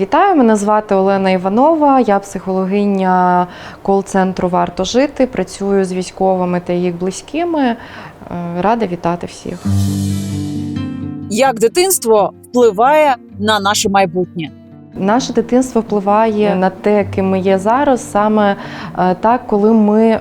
Вітаю, мене звати Олена Іванова. Я психологиня кол-центру Варто жити. Працюю з військовими та їх близькими. Е, Рада вітати всіх. Як дитинство впливає на наше майбутнє? Наше дитинство впливає на те, ким ми є зараз, саме е, так, коли ми е,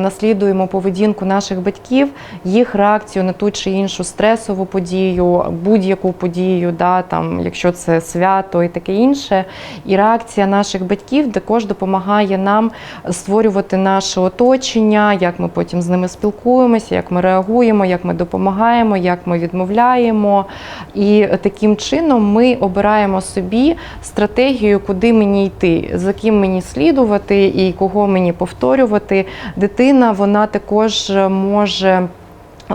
наслідуємо поведінку наших батьків, їх реакцію на ту чи іншу стресову подію, будь-яку подію, да, там, якщо це свято і таке інше. І реакція наших батьків також допомагає нам створювати наше оточення, як ми потім з ними спілкуємося, як ми реагуємо, як ми допомагаємо, як ми відмовляємо. І таким чином ми обираємо собі стратегію, куди мені йти, за ким мені слідувати і кого мені повторювати. Дитина вона також може.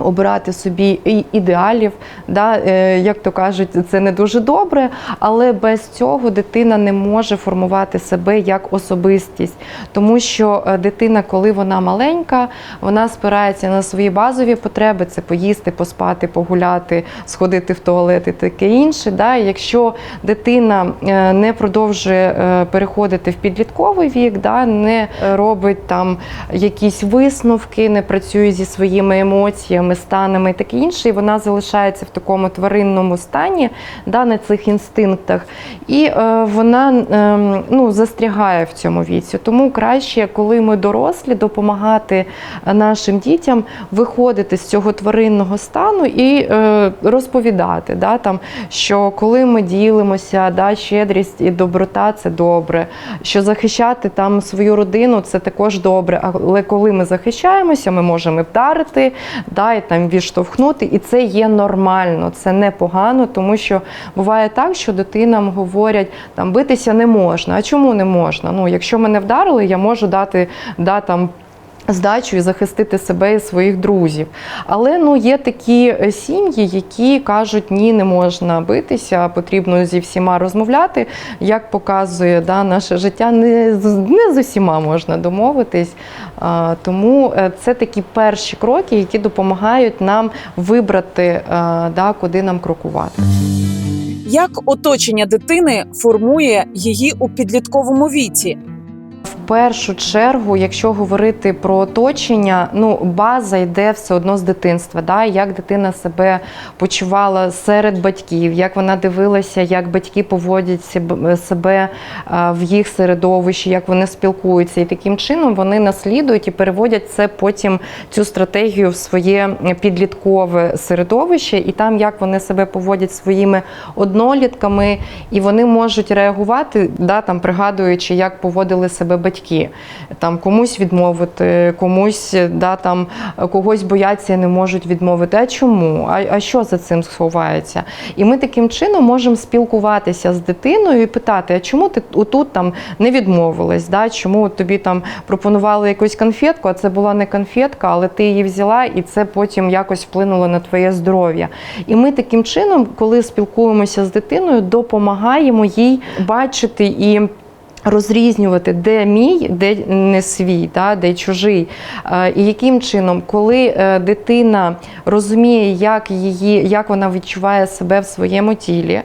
Обирати собі ідеалів, да, е, як то кажуть, це не дуже добре, але без цього дитина не може формувати себе як особистість, тому що е, дитина, коли вона маленька, вона спирається на свої базові потреби: це поїсти, поспати, погуляти, сходити в туалет і таке інше. Да. Якщо дитина е, не продовжує переходити в підлітковий вік, да, не робить там якісь висновки, не працює зі своїми емоціями, станами і таке інше, і вона залишається в такому тваринному стані, да, на цих інстинктах, і е, вона е, ну, застрягає в цьому віці. Тому краще, коли ми дорослі, допомагати нашим дітям виходити з цього тваринного стану і е, розповідати, да, там, що коли ми ділимося, да, щедрість і доброта це добре, що захищати там свою родину це також добре. Але коли ми захищаємося, ми можемо вдарити, да, і там відштовхнути, і це є нормально, це не погано, тому що буває так, що дитинам говорять, там битися не можна. А чому не можна? Ну, якщо мене вдарили, я можу дати да, там. Здачу і захистити себе і своїх друзів. Але ну є такі е, сім'ї, які кажуть, ні, не можна битися, потрібно зі всіма розмовляти. Як показує да, наше життя, не з не з усіма можна домовитись. А, тому е, це такі перші кроки, які допомагають нам вибрати, а, да, куди нам крокувати. Як оточення дитини формує її у підлітковому віці? Першу чергу, якщо говорити про оточення, ну база йде все одно з дитинства. Да? Як дитина себе почувала серед батьків, як вона дивилася, як батьки поводять себе- себе в їх середовищі, як вони спілкуються, і таким чином вони наслідують і переводять це потім цю стратегію в своє підліткове середовище, і там як вони себе поводять своїми однолітками, і вони можуть реагувати, да, там пригадуючи, як поводили себе батьки, там комусь відмовити, комусь да, там когось бояться і не можуть відмовити. А чому? А, а що за цим сховається? І ми таким чином можемо спілкуватися з дитиною і питати, а чому ти отут там не відмовилась? Да? Чому тобі там пропонували якусь конфетку, а це була не конфетка, але ти її взяла, і це потім якось вплинуло на твоє здоров'я. І ми таким чином, коли спілкуємося з дитиною, допомагаємо їй бачити і. Розрізнювати, де мій, де не свій, да, де чужий. І яким чином, коли е, дитина розуміє, як, її, як вона відчуває себе в своєму тілі,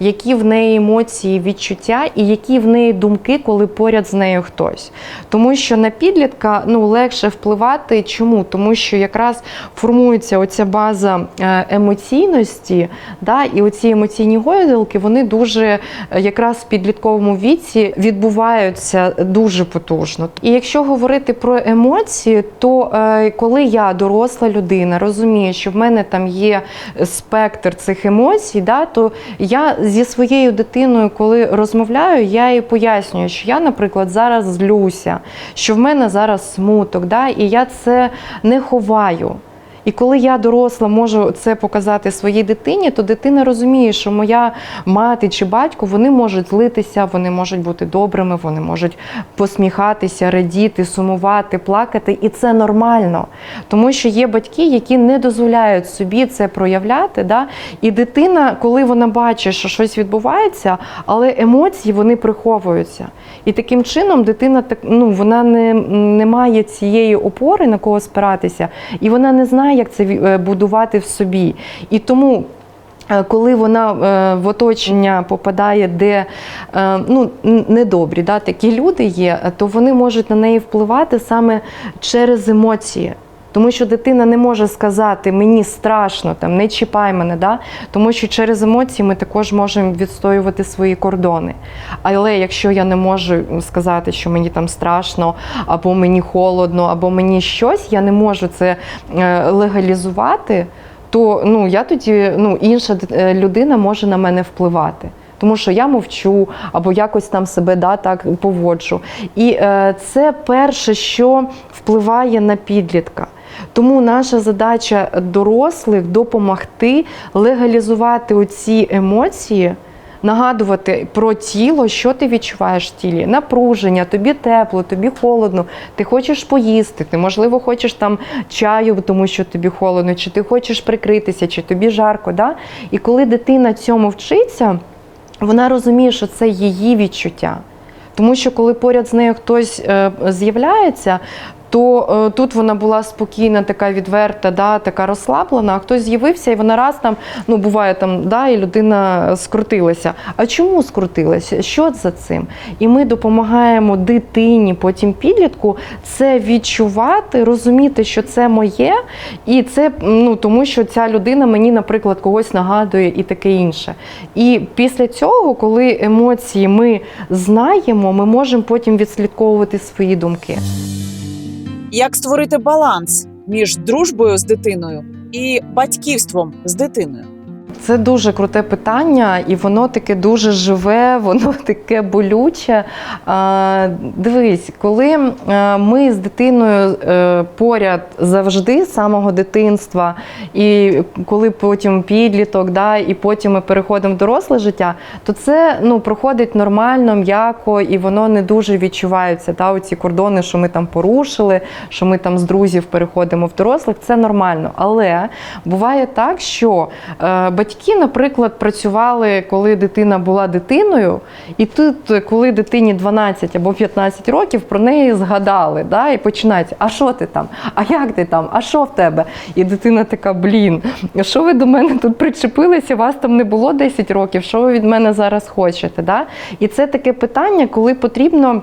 які в неї емоції, відчуття, і які в неї думки, коли поряд з нею хтось. Тому що на підлітка ну, легше впливати. Чому? Тому що якраз формується оця база е, емоційності, да, і оці емоційні гойдалки, вони дуже е, якраз в підлітковому віці відбуваються дуже потужно. І якщо говорити про емоції, то е, коли я доросла людина, розумію, що в мене там є спектр цих емоцій, да, то я зі своєю дитиною, коли розмовляю, я їй пояснюю, що я, наприклад, зараз злюся, що в мене зараз смуток, да, і я це не ховаю. І коли я доросла можу це показати своїй дитині, то дитина розуміє, що моя мати чи батько вони можуть злитися, вони можуть бути добрими, вони можуть посміхатися, радіти, сумувати, плакати, і це нормально. Тому що є батьки, які не дозволяють собі це проявляти. Да? І дитина, коли вона бачить, що щось відбувається, але емоції вони приховуються. І таким чином дитина ну вона не, не має цієї опори на кого спиратися, і вона не знає, як це е, будувати в собі. І тому е, коли вона е, в оточення попадає, де ну, недобрі, да, такі люди є, то вони можуть на неї впливати саме через емоції. Тому що дитина не може сказати мені страшно, там не чіпай мене, да? тому що через емоції ми також можемо відстоювати свої кордони. Але якщо я не можу сказати, що мені там страшно, або мені холодно, або мені щось, я не можу це е, легалізувати, то ну я тоді ну інша е, людина може на мене впливати. Тому що я мовчу або якось там себе да, так поводжу. І е, це перше, що впливає на підлітка. Тому наша задача дорослих допомогти легалізувати оці емоції, нагадувати про тіло, що ти відчуваєш в тілі, напруження, тобі тепло, тобі холодно, ти хочеш поїсти, ти можливо хочеш там чаю, тому що тобі холодно, чи ти хочеш прикритися, чи тобі жарко. Да? І коли дитина цьому вчиться, вона розуміє, що це її відчуття. Тому що коли поряд з нею хтось е, з'являється, то е, тут вона була спокійна, така відверта, да, така розслаблена, а хтось з'явився, і вона раз там, ну буває там, да, і людина скрутилася. А чому скрутилася? Що за цим? І ми допомагаємо дитині, потім підлітку це відчувати, розуміти, що це моє, і це ну тому, що ця людина мені, наприклад, когось нагадує і таке інше. І після цього, коли емоції ми знаємо, ми можемо потім відслідковувати свої думки. Як створити баланс між дружбою з дитиною і батьківством з дитиною? Це дуже круте питання, і воно таке дуже живе, воно таке болюче. Дивись, коли е, ми з дитиною е, поряд завжди з самого дитинства, і коли потім підліток, да, і потім ми переходимо в доросле життя, то це ну, проходить нормально, м'яко, і воно не дуже відчувається. Да, оці кордони, що ми там порушили, що ми там з друзів переходимо в дорослих, це нормально. Але буває так, що е, батьки, наприклад, працювали, коли дитина була дитиною, і тут, коли дитині 12 або 15 років, про неї згадали, да, і починається: а що ти там? А як ти там? А що в тебе? І дитина така: блін, що ви до мене тут причепилися? Вас там не було 10 років, що ви від мене зараз хочете? Да? І це таке питання, коли потрібно.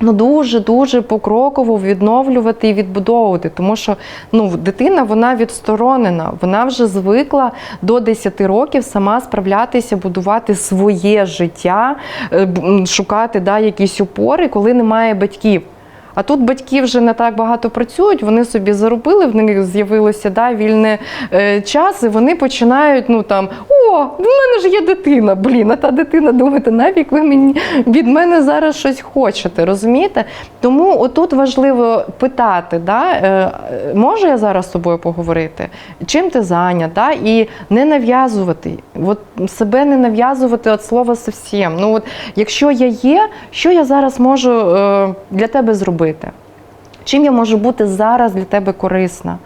Ну, дуже дуже покроково відновлювати і відбудовувати, тому що ну дитина вона відсторонена, вона вже звикла до 10 років сама справлятися, будувати своє життя, е, шукати да, якісь опори, коли немає батьків. А тут батьки вже не так багато працюють, вони собі заробили, в них з'явилося да, вільне е, час, і вони починають, ну там, в мене ж є дитина, блін, а та дитина думаєте, навік ви мені від мене зараз щось хочете, розумієте? Тому отут важливо питати, да, е, можу я зараз з тобою поговорити? Чим ти зайнят? Да? І не нав'язувати, от себе не нав'язувати від слова совсем. Ну от якщо я є, що я зараз можу е, для тебе зробити? Чим я можу бути зараз для тебе корисна?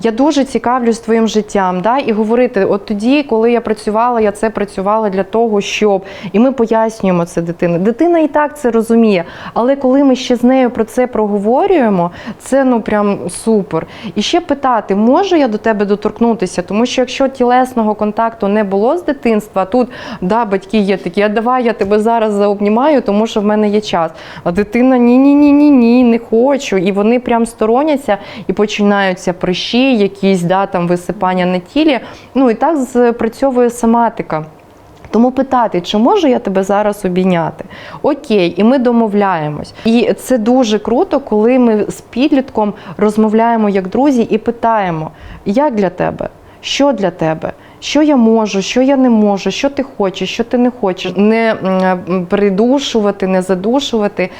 Я дуже цікавлюсь твоїм життям, да? і говорити, от тоді, коли я працювала, я це працювала для того, щоб. І ми пояснюємо це дитині. Дитина і так це розуміє. Але коли ми ще з нею про це проговорюємо, це ну прям супер. І ще питати, можу я до тебе доторкнутися? Тому що якщо тілесного контакту не було з дитинства, тут да, батьки є такі, а давай я тебе зараз заобнімаю, тому що в мене є час. А дитина ні, ні, ні, ні, ні, не хочу. І вони прям стороняться і починаються прищі, якісь да, там висипання на тілі. Ну і так спрацьовує соматика. Тому питати, чи можу я тебе зараз обійняти? Окей, і ми домовляємось. І це дуже круто, коли ми з підлітком розмовляємо як друзі і питаємо, як для тебе, що для тебе. Що я можу, що я не можу, що ти хочеш, що ти не хочеш, не придушувати, не задушувати.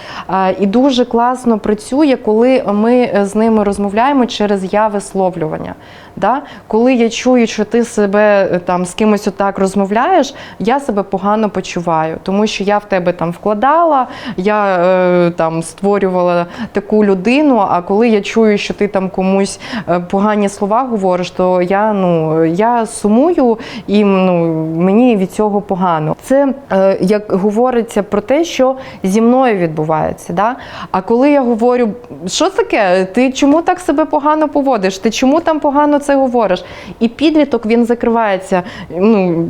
І дуже класно працює, коли ми з ними розмовляємо через я висловлювання. Да? Коли я чую, що ти себе е, там з кимось отак розмовляєш, я себе погано почуваю, тому що я в тебе там вкладала, я е, там створювала таку людину. А коли я чую, що ти там комусь е, погані слова говориш, то я ну я сумую і ну мені від цього погано. Це е, як говориться про те, що зі мною відбувається. Да? А коли я говорю, що таке? Ти чому так себе погано поводиш? Ти чому там погано це говориш? І підліток він закривається. Ну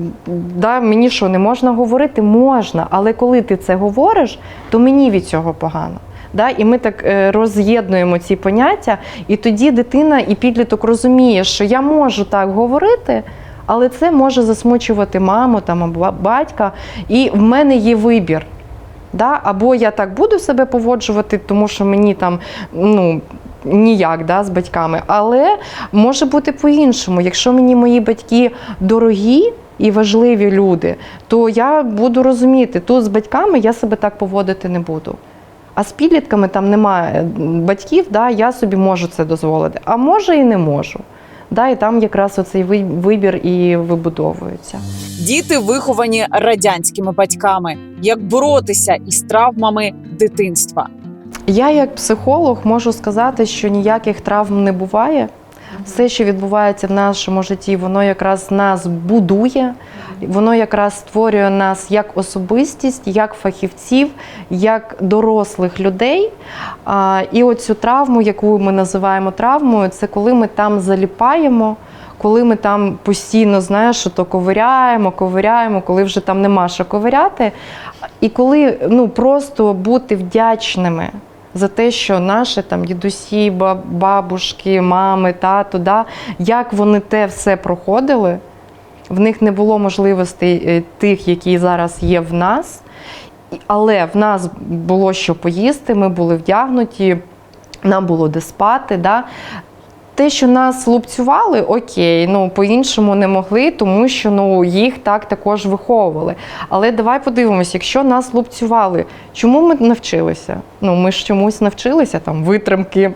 да, мені що не можна говорити? Можна, але коли ти це говориш, то мені від цього погано. Да? І ми так е, роз'єднуємо ці поняття, і тоді дитина і підліток розуміє, що я можу так говорити, але це може засмучувати маму там, або батька, і в мене є вибір. Да? Або я так буду себе поводжувати, тому що мені там ну, ніяк да, з батьками. Але може бути по-іншому. Якщо мені мої батьки дорогі і важливі люди, то я буду розуміти, тут з батьками я себе так поводити не буду. А з підлітками там немає батьків, да, я собі можу це дозволити, а може і не можу. Да, і там якраз оцей ви- вибір і вибудовується. Діти виховані радянськими батьками. Як боротися із травмами дитинства? Я, як психолог, можу сказати, що ніяких травм не буває. Все, що відбувається в нашому житті, воно якраз нас будує, воно якраз створює нас як особистість, як фахівців, як дорослих людей. І оцю травму, яку ми називаємо травмою, це коли ми там заліпаємо. Коли ми там постійно знаєш, то ковиряємо, ковиряємо, коли вже там нема що ковиряти. І коли ну, просто бути вдячними за те, що наші там дідусі, бабушки, мами, тато, да, як вони те все проходили, в них не було можливостей е, тих, які зараз є в нас. Але в нас було що поїсти, ми були вдягнуті, нам було де спати. Да? Те, що нас лупцювали, окей, ну по-іншому не могли, тому що ну їх так також виховували. Але давай подивимося, якщо нас лупцювали, чому ми навчилися? Ну ми ж чомусь навчилися там витримки,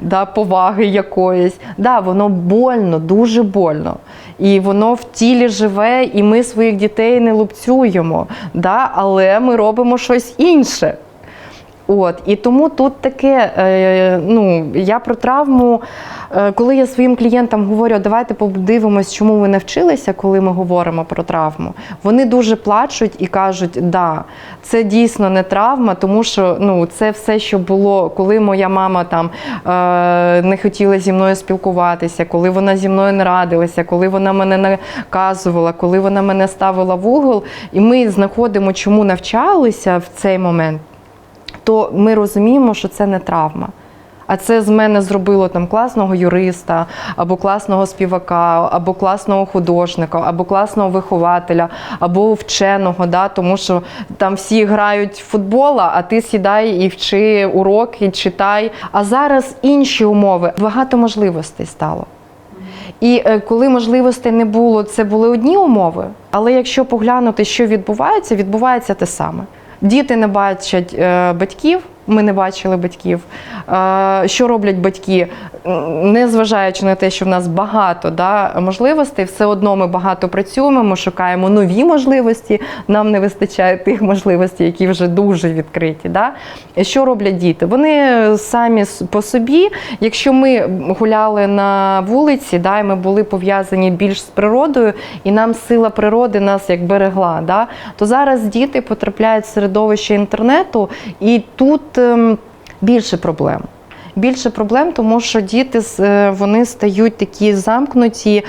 да, поваги якоїсь. Да, воно больно, дуже больно. І воно в тілі живе, і ми своїх дітей не лупцюємо, да, але ми робимо щось інше. От і тому тут таке. Е, ну я про травму, е, коли я своїм клієнтам говорю, давайте подивимось, чому ви навчилися, коли ми говоримо про травму. Вони дуже плачуть і кажуть, да, це дійсно не травма, тому що ну це все, що було, коли моя мама там е, не хотіла зі мною спілкуватися, коли вона зі мною не радилася, коли вона мене наказувала, коли вона мене ставила в угол, і ми знаходимо, чому навчалися в цей момент то ми розуміємо, що це не травма. А це з мене зробило там класного юриста, або класного співака, або класного художника, або класного вихователя, або вченого. Да? Тому що там всі грають в футбол, а ти сідай і вчи уроки, читай. А зараз інші умови, багато можливостей стало. І е, коли можливостей не було, це були одні умови. Але якщо поглянути, що відбувається, відбувається те саме. Діти не бачать е, батьків. Ми не бачили батьків. Що роблять батьки? Незважаючи на те, що в нас багато да, можливостей, все одно ми багато працюємо, ми шукаємо нові можливості. Нам не вистачає тих можливостей, які вже дуже відкриті. Да? Що роблять діти? Вони самі по собі, якщо ми гуляли на вулиці, да, і ми були пов'язані більш з природою, і нам сила природи нас як берегла, да, то зараз діти потрапляють в середовище інтернету, і тут більше проблем. Більше проблем, тому що діти е, вони стають такі замкнуті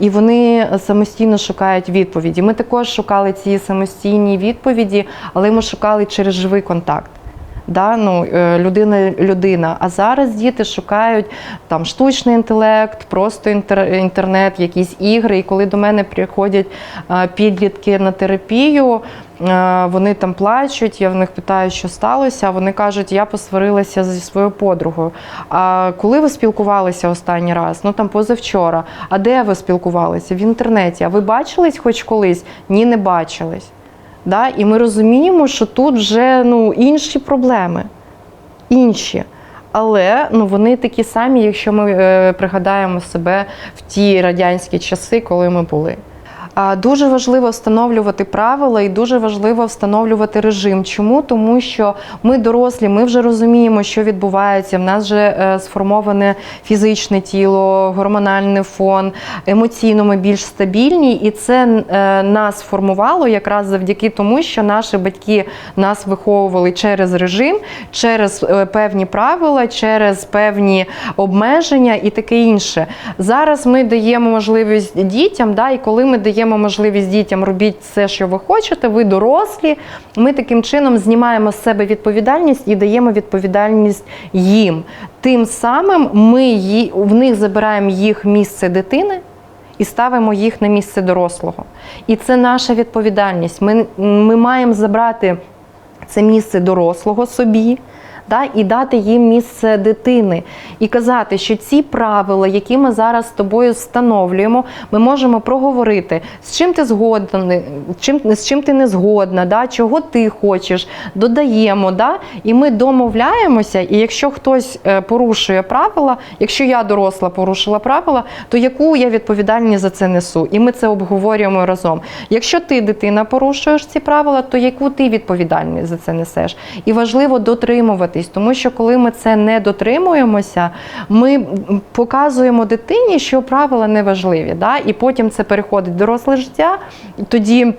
і вони самостійно шукають відповіді. Ми також шукали ці самостійні відповіді, але ми шукали через живий контакт. Да, ну, е, людина людина. А зараз діти шукають там штучний інтелект, просто інтернет, якісь ігри. І коли до мене приходять е, підлітки на терапію, е, вони там плачуть. Я в них питаю, що сталося. а Вони кажуть, я посварилася зі своєю подругою. А коли ви спілкувалися останній раз? Ну там позавчора. А де ви спілкувалися? В інтернеті. А ви бачились хоч колись? Ні, не бачились. Да? І ми розуміємо, що тут вже ну, інші проблеми. Інші. Але ну, вони такі самі, якщо ми е, пригадаємо себе в ті радянські часи, коли ми були. Дуже важливо встановлювати правила і дуже важливо встановлювати режим. Чому? Тому що ми дорослі, ми вже розуміємо, що відбувається. В нас вже е, сформоване фізичне тіло, гормональний фон, емоційно ми більш стабільні, і це е, нас формувало якраз завдяки тому, що наші батьки нас виховували через режим, через е, певні правила, через певні обмеження і таке інше. Зараз ми даємо можливість дітям, да, і коли ми даємо можливість дітям робіть все, що ви хочете, ви дорослі. Ми таким чином знімаємо з себе відповідальність і даємо відповідальність їм. Тим самим ми в них забираємо їх місце дитини. І ставимо їх на місце дорослого. І це наша відповідальність. Ми, ми маємо забрати це місце дорослого собі. Да, і дати їм місце дитини, і казати, що ці правила, які ми зараз з тобою встановлюємо, ми можемо проговорити, з чим ти згодна, чим, з чим ти не згодна, да, чого ти хочеш, додаємо. Да, і ми домовляємося. І якщо хтось е, порушує правила, якщо я доросла порушила правила, то яку я відповідальність за це несу? І ми це обговорюємо разом. Якщо ти, дитина, порушуєш ці правила, то яку ти відповідальність за це несеш? І важливо дотримуватись, тому що коли ми це не дотримуємося, ми показуємо дитині, що правила не важливі. Да? І потім це переходить в доросле життя. Тоді.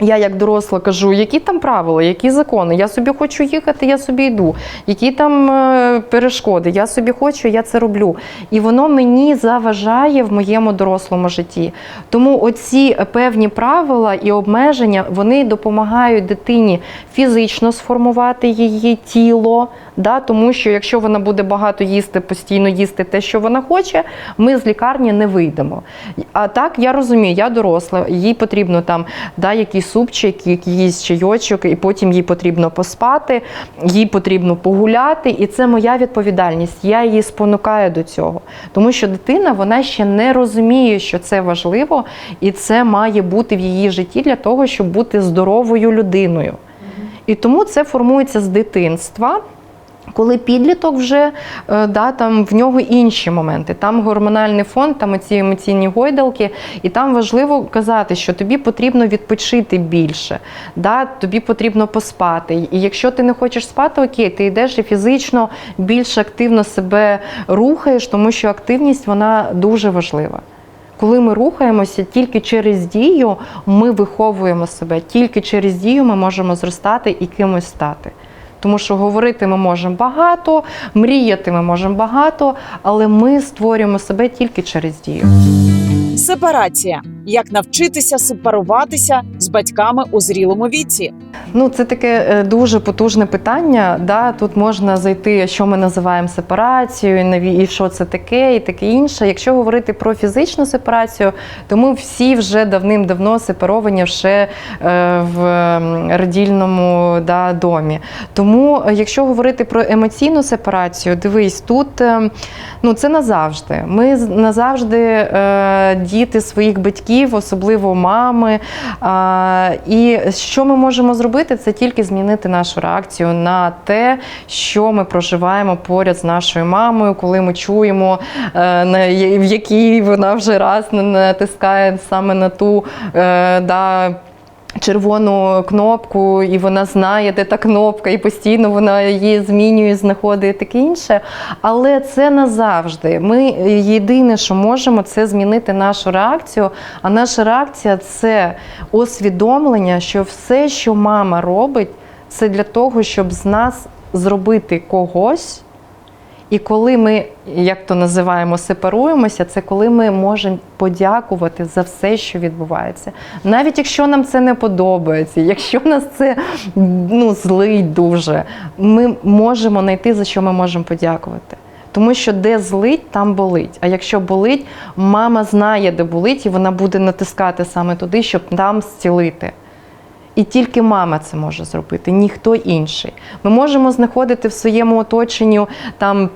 Я як доросла кажу, які там правила, які закони. Я собі хочу їхати, я собі йду. Які там е, перешкоди, я собі хочу, я це роблю. І воно мені заважає в моєму дорослому житті. Тому оці певні правила і обмеження вони допомагають дитині фізично сформувати її тіло. Да? Тому що якщо вона буде багато їсти, постійно їсти те, що вона хоче, ми з лікарні не вийдемо. А так я розумію, я доросла, їй потрібно там да, якийсь супчик, якийсь чайочок, і потім їй потрібно поспати, їй потрібно погуляти, і це моя відповідальність. Я її спонукаю до цього. Тому що дитина вона ще не розуміє, що це важливо, і це має бути в її житті для того, щоб бути здоровою людиною. І тому це формується з дитинства. Коли підліток вже е, да, там в нього інші моменти, там гормональний фон, там ці емоційні гойдалки, і там важливо казати, що тобі потрібно відпочити більше, да, тобі потрібно поспати. І якщо ти не хочеш спати, окей, ти йдеш і фізично більш активно себе рухаєш, тому що активність вона дуже важлива. Коли ми рухаємося тільки через дію, ми виховуємо себе, тільки через дію ми можемо зростати і кимось стати. Тому що говорити ми можемо багато, мріяти ми можемо багато, але ми створюємо себе тільки через дію. Сепарація. Як навчитися сепаруватися з батьками у зрілому віці? Ну, це таке е, дуже потужне питання. Да? Тут можна зайти, що ми називаємо сепарацією, і що це таке, і таке інше. Якщо говорити про фізичну сепарацію, то ми всі вже давним-давно сепаровані ще е, в родільному да, домі. Тому, е, якщо говорити про емоційну сепарацію, дивись, тут е, ну, це назавжди. Ми назавжди діти своїх батьків, особливо мами. І що ми можемо зробити, це тільки змінити нашу реакцію на те, що ми проживаємо поряд з нашою мамою, коли ми чуємо, е, в якій вона вже раз натискає саме на ту. е, Да, червону кнопку, і вона знає, де та кнопка, і постійно вона її змінює, знаходить таке інше. Але це назавжди. Ми єдине, що можемо, це змінити нашу реакцію. А наша реакція це усвідомлення, що все, що мама робить, це для того, щоб з нас зробити когось. І коли ми, як то називаємо, сепаруємося, це коли ми можемо подякувати за все, що відбувається. Навіть якщо нам це не подобається, якщо нас це ну, злить дуже, ми можемо знайти, за що ми можемо подякувати. Тому що де злить, там болить. А якщо болить, мама знає, де болить, і вона буде натискати саме туди, щоб там зцілити. І тільки мама це може зробити, ніхто інший. Ми можемо знаходити в своєму оточенні там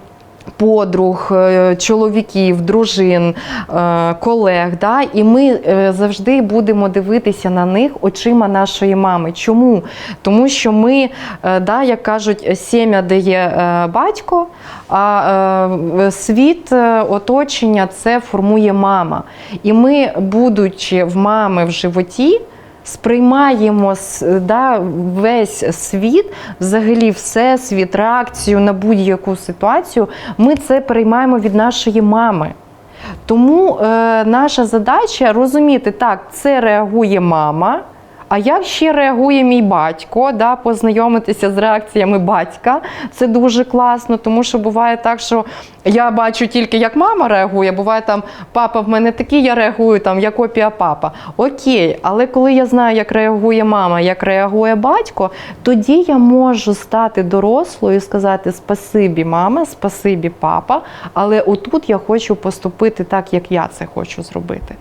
подруг, е, чоловіків, дружин, е, колег. Да? І ми е, завжди будемо дивитися на них очима нашої мами. Чому? Тому що ми, да, як кажуть, сім'я дає батько, а світ оточення це формує мама. І ми, будучи в мами в животі, сприймаємо да, весь світ, взагалі всесвіт, реакцію на будь-яку ситуацію, ми це переймаємо від нашої мами. Тому е, наша задача розуміти, так, це реагує мама. А як ще реагує мій батько, да, познайомитися з реакціями батька, це дуже класно, тому що буває так, що я бачу тільки, як мама реагує, буває там папа в мене такий, я реагую там, як копія папа. Окей, але коли я знаю, як реагує мама, як реагує батько, тоді я можу стати дорослою і сказати спасибі, мама, спасибі, папа, але отут я хочу поступити так, як я це хочу зробити.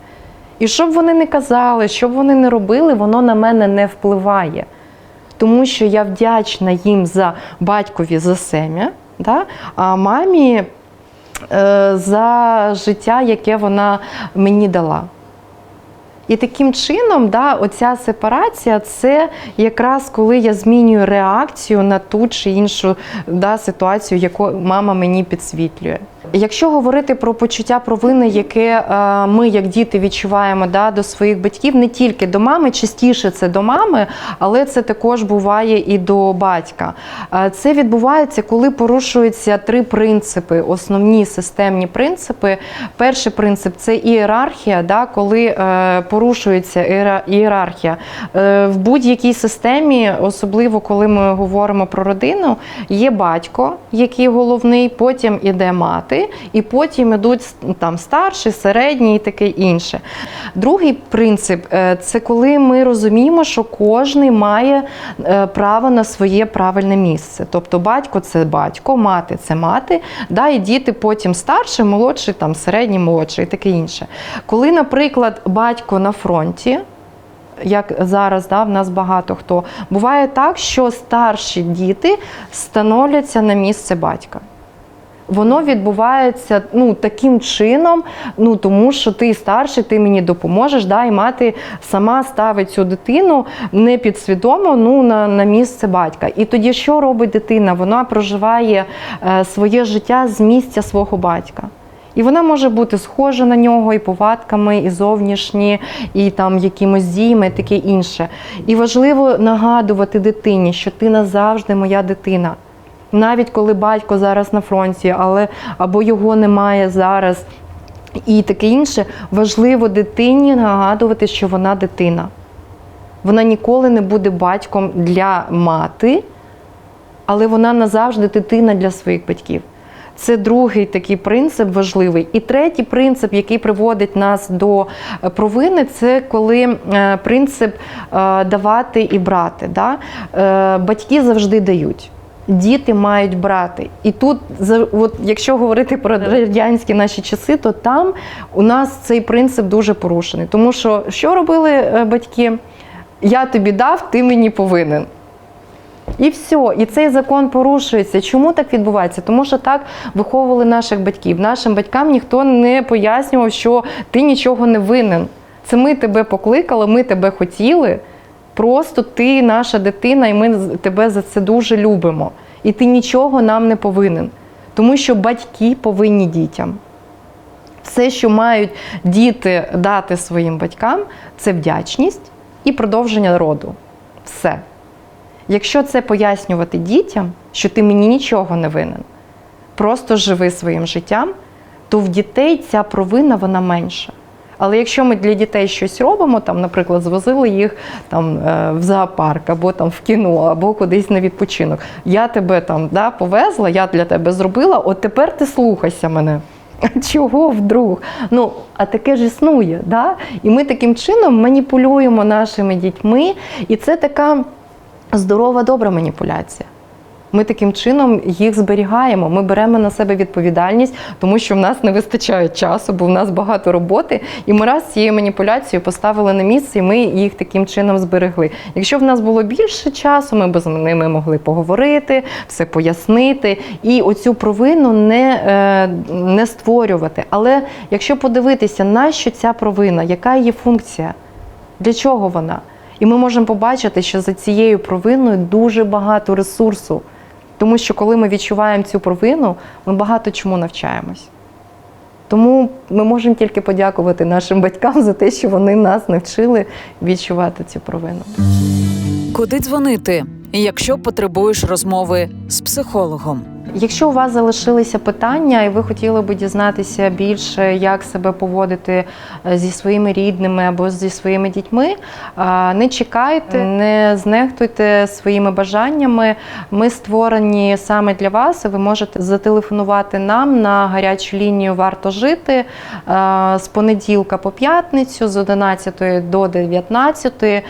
І що б вони не казали, що б вони не робили, воно на мене не впливає. Тому що я вдячна їм за батькові за сем'я, да? а мамі е, за життя, яке вона мені дала. І таким чином, да, оця сепарація це якраз коли я змінюю реакцію на ту чи іншу да, ситуацію, яку мама мені підсвітлює. Якщо говорити про почуття провини, яке е, ми, як діти, відчуваємо да, до своїх батьків, не тільки до мами, частіше це до мами, але це також буває і до батька. Е, Це відбувається, коли порушуються три принципи, основні системні принципи. Перший принцип це ієрархія, да, коли е, порушується ієрархія. В будь-якій системі, особливо коли ми говоримо про родину, є батько, який головний, потім іде мати, і потім ідуть там старші, середні і таке інше. Другий принцип е, це коли ми розуміємо, що кожен має е, право на своє правильне місце. Тобто батько це батько, мати це мати, да, і діти потім старші, молодші, там середні, молодші і таке інше. Коли, наприклад, батько на фронті. Як зараз да, в нас багато хто буває так, що старші діти становляться на місце батька. Воно відбувається ну, таким чином, ну тому що ти старший, ти мені допоможеш, да, і мати сама ставить цю дитину не підсвідомо ну, на, на місце батька. І тоді що робить дитина? Вона проживає е, своє життя з місця свого батька. І вона може бути схожа на нього і повадками, і зовнішні, і там якимось діями, таке інше. І важливо нагадувати дитині, що ти назавжди моя дитина. Навіть коли батько зараз на фронті, але або його немає зараз, і таке інше, важливо дитині нагадувати, що вона дитина. Вона ніколи не буде батьком для мати, але вона назавжди дитина для своїх батьків. Це другий такий принцип важливий. І третій принцип, який приводить нас до е, провини, це коли е, принцип е, давати і брати. Да? Батьки завжди дають. Діти мають брати. І тут, от, якщо говорити про радянські наші часи, то там у нас цей принцип дуже порушений. Тому що що робили е, батьки? Я тобі дав, ти мені повинен. І все, і цей закон порушується. Чому так відбувається? Тому що так виховували наших батьків. Нашим батькам ніхто не пояснював, що ти нічого не винен. Це ми тебе покликали, ми тебе хотіли. Просто ти наша дитина, і ми тебе за це дуже любимо. І ти нічого нам не повинен. Тому що батьки повинні дітям. Все, що мають діти дати своїм батькам, це вдячність і продовження роду. Все. Якщо це пояснювати дітям, що ти мені нічого не винен, просто живи своїм життям, то в дітей ця провина вона менша. Але якщо ми для дітей щось робимо, там, наприклад, звозили їх там, е, в зоопарк або там, в кіно, або кудись на відпочинок, я тебе там да, повезла, я для тебе зробила, от тепер ти слухайся мене. Чого вдруг? Ну, а таке ж існує. Да? І ми таким чином маніпулюємо нашими дітьми, і це така здорова, добра маніпуляція. Ми таким чином їх зберігаємо. Ми беремо на себе відповідальність, тому що в нас не вистачає часу, бо в нас багато роботи. І ми раз цією маніпуляцією поставили на місце, і ми їх таким чином зберегли. Якщо в нас було більше часу, ми б з ними могли поговорити, все пояснити і оцю провину не, е, не створювати. Але якщо подивитися, на що ця провина, яка її функція, для чого вона? І ми можемо побачити, що за цією провиною дуже багато ресурсу. Тому що коли ми відчуваємо цю провину, ми багато чому навчаємось. Тому ми можемо тільки подякувати нашим батькам за те, що вони нас навчили відчувати цю провину. Куди дзвонити, якщо потребуєш розмови з психологом? Якщо у вас залишилися питання, і ви хотіли би дізнатися більше, як себе поводити е, зі своїми рідними або зі своїми дітьми, е, не чекайте, не знехтуйте своїми бажаннями. Ми створені саме для вас. і Ви можете зателефонувати нам на гарячу лінію Варто жити е, з понеділка по п'ятницю, з 11 до 19. Е,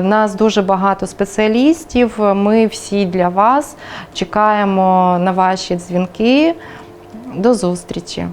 Нас дуже багато спеціалістів. Ми всі для вас чекаємо на ваші дзвінки. До зустрічі!